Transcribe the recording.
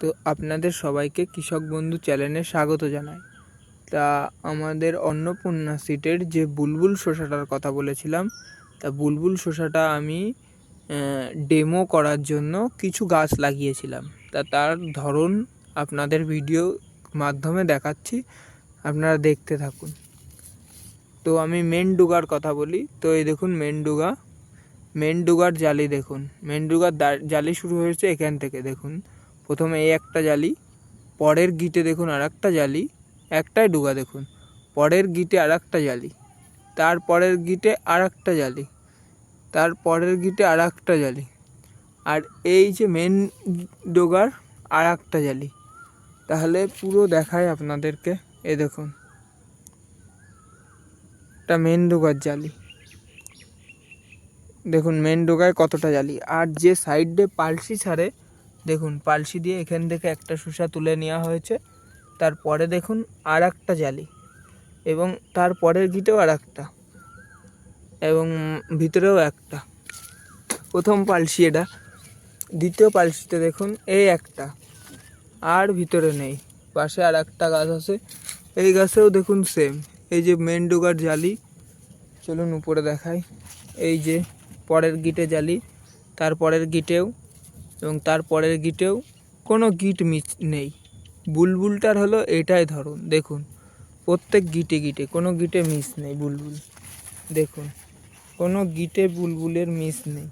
তো আপনাদের সবাইকে কৃষক বন্ধু চ্যানেলে স্বাগত জানাই। তা আমাদের অন্নপূর্ণা সিটের যে বুলবুল শসাটার কথা বলেছিলাম, তা বুলবুল শসাটা আমি ডেমো করার জন্য কিছু গাছ লাগিয়েছিলাম। তা তার ধরন আপনাদের ভিডিও মাধ্যমে দেখাচ্ছি, আপনারা দেখতে থাকুন। তো আমি মেনডুগার কথা বলি, তো এই দেখুন মেনডুগা মেনডুগার জালি দেখুন মেনডুগার জালি শুরু হয়েছে এখান থেকে দেখুন। প্রথমে এই একটা জালি, পরের গিটে দেখুন আর একটা জালি, একটাই ডুগা দেখুন, পরের গিটে আর একটা জালি, তার পরের গিটে আর একটা জালি, তার পরের গিটে আর একটা জালি, আর এই যে মেন ডোগার আর একটা জালি। তাহলে পুরো দেখায় আপনাদেরকে, এ দেখুন। একটা মেন ডোগার জালি। দেখুন মেন ডোগায় কতটা জালি, আর যে সাইডে পালসি ছাড়ে দেখুন, পালসি দিয়ে এখান থেকে একটা শসা তুলে নেওয়া হয়েছে। তারপরে দেখুন আর একটা জালি এবং তার পরের গিটেও আর একটা এবং ভিতরেও একটা। প্রথম পালসি এটা। দ্বিতীয় পালসিতে দেখুন, এই একটা। আর ভিতরে নেই। পাশে আর একটা গাছ আছে। এই গাছেও দেখুন সেম এই যে মেন ডোগার জালি। চলুন উপরে দেখাই। এই যে পরের গিটে জালি। তার পরের গিটেও এবং তার পরের গিটেও কোনো গিট মিস নেই। বুলবুলটার হলো এটাই ধরুন, দেখুন। প্রত্যেক গিটে গিটে কোনো গিটে মিস নেই বুলবুল। দেখুন, কোনো গিটে বুলবুলের মিস নেই।